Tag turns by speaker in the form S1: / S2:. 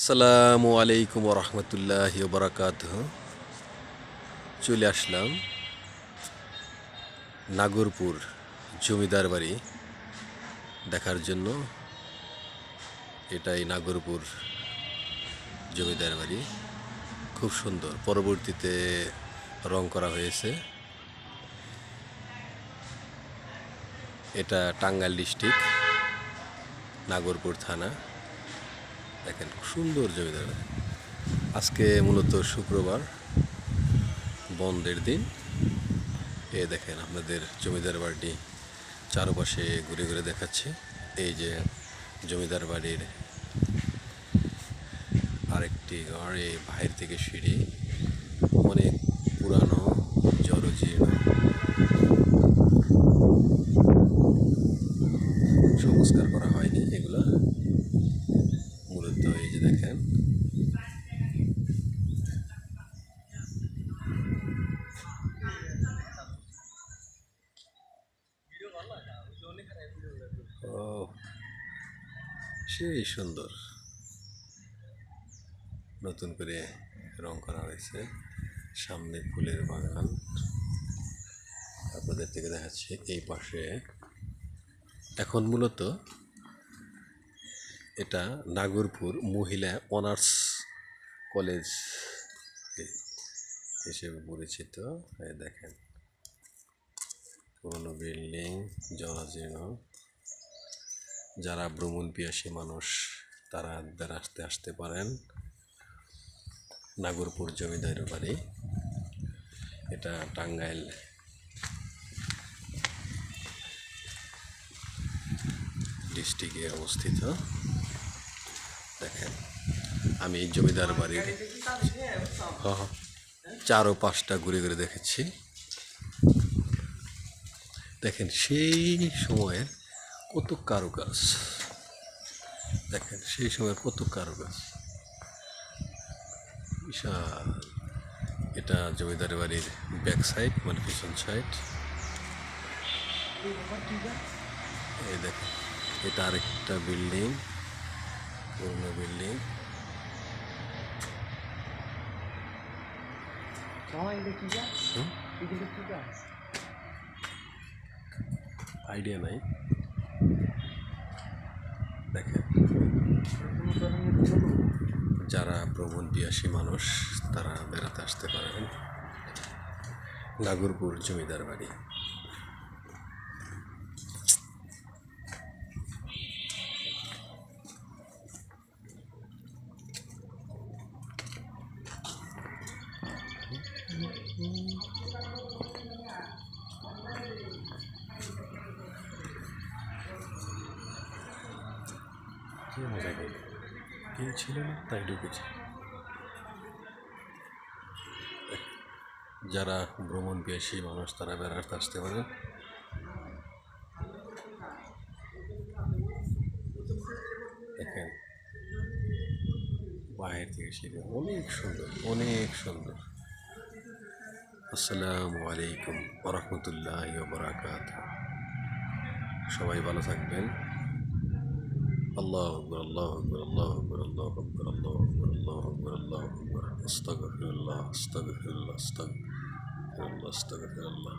S1: আসসালামু আলাইকুম রহমতুল্লাহ বরাকাত চলে আসলাম নাগরপুর জমিদার বাড়ি দেখার জন্য। এটাই নাগরপুর জমিদার বাড়ি। খুব সুন্দর। পরবর্তীতে রং করা হয়েছে। এটা টাঙ্গাইল ডিস্ট্রিক্ট, নাগরপুর থানা। দেখেন, সুন্দর জমিদার। আজকে মূলত শুক্রবার, বন্ধের দিন এ দেখেন, আপনাদের জমিদার বাড়িটি চারপাশে ঘুরে ঘুরে দেখাচ্ছে এই যে জমিদার বাড়ির আরেকটি ঘর এই বাইরে থেকে সিঁড়ি, অনেক পুরানো যে দেখেন ও সেই সুন্দর। নতুন করে রং করা হয়েছে। সামনে ফুলের বাগান। আপনাদের থেকে দেখাচ্ছে এই পাশে। এখন মূলত এটা নাগরপুর মহিলা অনার্স কলেজ হিসেবে পরিচিত। দেখেন, পুরনো বিল্ডিং জরাজীর্ণ যারা ভ্রমণ পিয়াসী মানুষ, তারা বেড়াতে আসতে পারেন। নাগরপুর জমিদার বাড়ি। এটা টাঙ্গাইল। ডিস্ট্রিক্টে অবস্থিত। দেখেন আমি জমিদার বাড়ির হ, হ, চার পাঁচটা ঘুরে ঘুরে দেখেছি। দেখেন সেই সময়ের কত কারুকাজ। দেখেন সেই সময়ের কত কারুকাজ। বিশাল। এটা জমিদার বাড়ির ব্যাক সাইড মানে পিছন সাইড এই দেখেন এটা আরেকটা বিল্ডিং পুরনো বিল্ডিং. আইডিয়া নাই দেখেন যারা ভ্রমণ পিয়াসী মানুষ তারা বেড়াতে আসতে পারেন। নাগরপুর জমিদার বাড়ি। কি মজা নেই কেউ ছিল না, তাই ঢুকেছে। যারা ভ্রমণ পিয়াসী মানুষ, তারা বেড়াতে আসতে পারেন দেখেন, বাইরে থেকে সিঁড়ি অনেক সুন্দর অনেক সুন্দর। আসসালামু আলাইকুম রহমতুল্লাহ বরাকাত সবাই ভালো থাকবেন। আল্লাহ আকবর আল্লাহ আকবর আল্লাহ আকবর আল্লাহ আকবর আল্লাহ আকবর আল্লাহ আকবর আল্লাহ আকবর আস্তাগফিরুল্লাহ আস্তাগফিরুল্লাহ আস্তাগফিরুল্লাহ আস্তাগফিরুল্লাহ